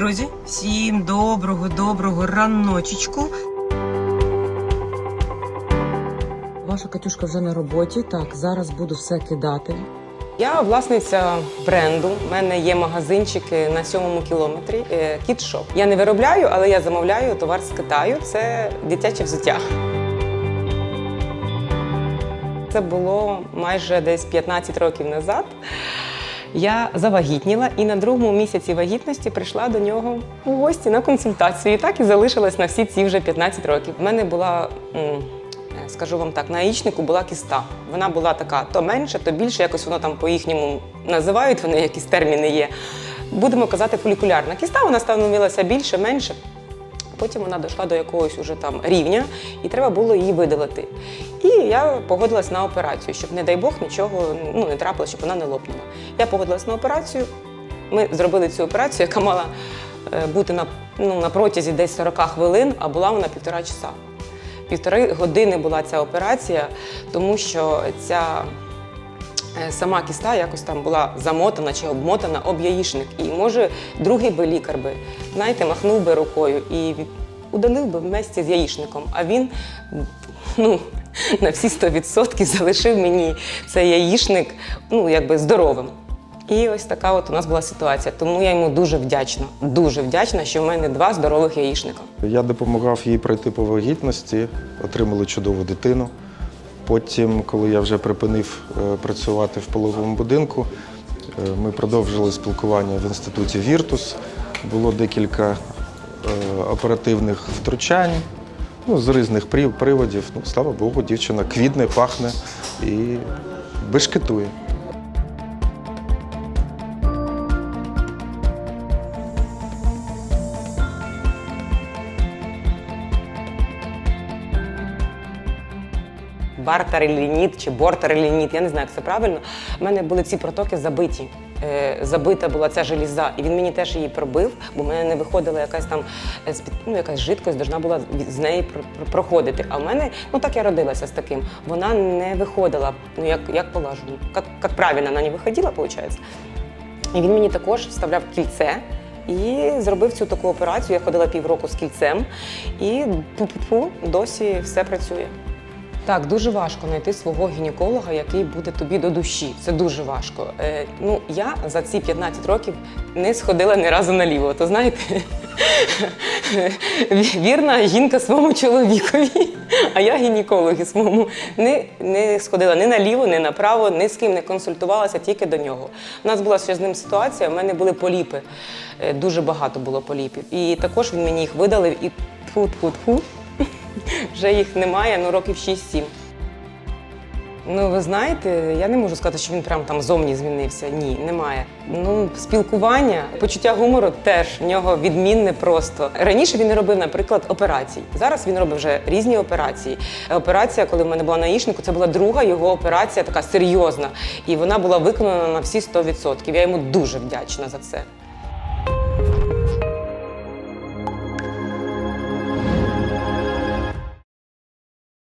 друзі! Всім доброго, доброго раночечку. Ваша Катюшка вже на роботі. Так, зараз буду все кидати. Я власниця бренду. У мене є магазинчики на сьомому кілометрі. Кітшоп. Я не виробляю, але я замовляю товар з Китаю. Це дитяче взуття. Це було майже десь 15 років назад. Я завагітніла і на другому місяці вагітності прийшла до нього у гості на консультацію. І так і залишилась на всі ці вже 15 років. У мене була, скажу вам так, на яєчнику була кіста. Вона була така то менше, то більше, якось воно там по-їхньому називають, вони якісь терміни є. Будемо казати, фолікулярна кіста, вона становилася більше, менше. Потім вона дійшла до якогось уже там рівня, і треба було її видалити. Я погодилась на операцію, щоб, не дай Бог, нічого ну, не трапилося, щоб вона не лопнула. Я погодилась на операцію. Ми зробили цю операцію, яка мала е, бути на, ну, на протязі десь 40 хвилин, а була вона півтора часа. Півтори години була ця операція, тому що ця е, сама кіста якось там була замотана чи обмотана об яєчник. І може другий би лікар би, знаєте, махнув би рукою і від- удалив би вместе з яєчником. А він ну, на всі 100% залишив мені цей яєчник ну, якби здоровим. І ось така от у нас була ситуація. Тому я йому дуже вдячна, дуже вдячна, що в мене два здорових яєчника. Я допомагав їй пройти по вагітності, отримали чудову дитину. Потім, коли я вже припинив е, працювати в пологовому будинку, е, ми продовжили спілкування в інституті Віртус. Було декілька е, оперативних втручань ну, з різних прив- приводів. Ну, слава Богу, дівчина квітне, пахне і бешкетує. бартерелініт чи бортерелініт, я не знаю, як це правильно. У мене були ці протоки забиті. Е, забита була ця желіза, і він мені теж її пробив, бо в мене не виходила якась там е, ну, якась жидкость, должна була з неї про- про- проходити. А в мене, ну так я родилася з таким, вона не виходила, ну як, як положено, як, як правильно вона не виходила, виходить. І він мені також вставляв кільце і зробив цю таку операцію. Я ходила півроку з кільцем, і пу-пу-пу, досі все працює. Так, дуже важко знайти свого гінеколога, який буде тобі до душі. Це дуже важко. Е, ну, я за ці 15 років не сходила ні разу наліво. То знаєте, вірна жінка своєму чоловікові, а я гінекологі своєму не, не сходила ні наліво, ні направо, ні з ким не консультувалася, тільки до нього. У нас була ще з ним ситуація, у мене були поліпи. Е, Дуже багато було поліпів. І також він мені їх видалив і тфу-тфу-тфу. Вже їх немає, ну років 6-7. Ну, ви знаєте, я не можу сказати, що він прям там зовні змінився. Ні, немає. Ну, спілкування, почуття гумору теж в нього відмінне просто. Раніше він робив, наприклад, операцій. Зараз він робить вже різні операції. Операція, коли в мене була на яєчнику, це була друга його операція, така серйозна. І вона була виконана на всі 100%. Я йому дуже вдячна за це.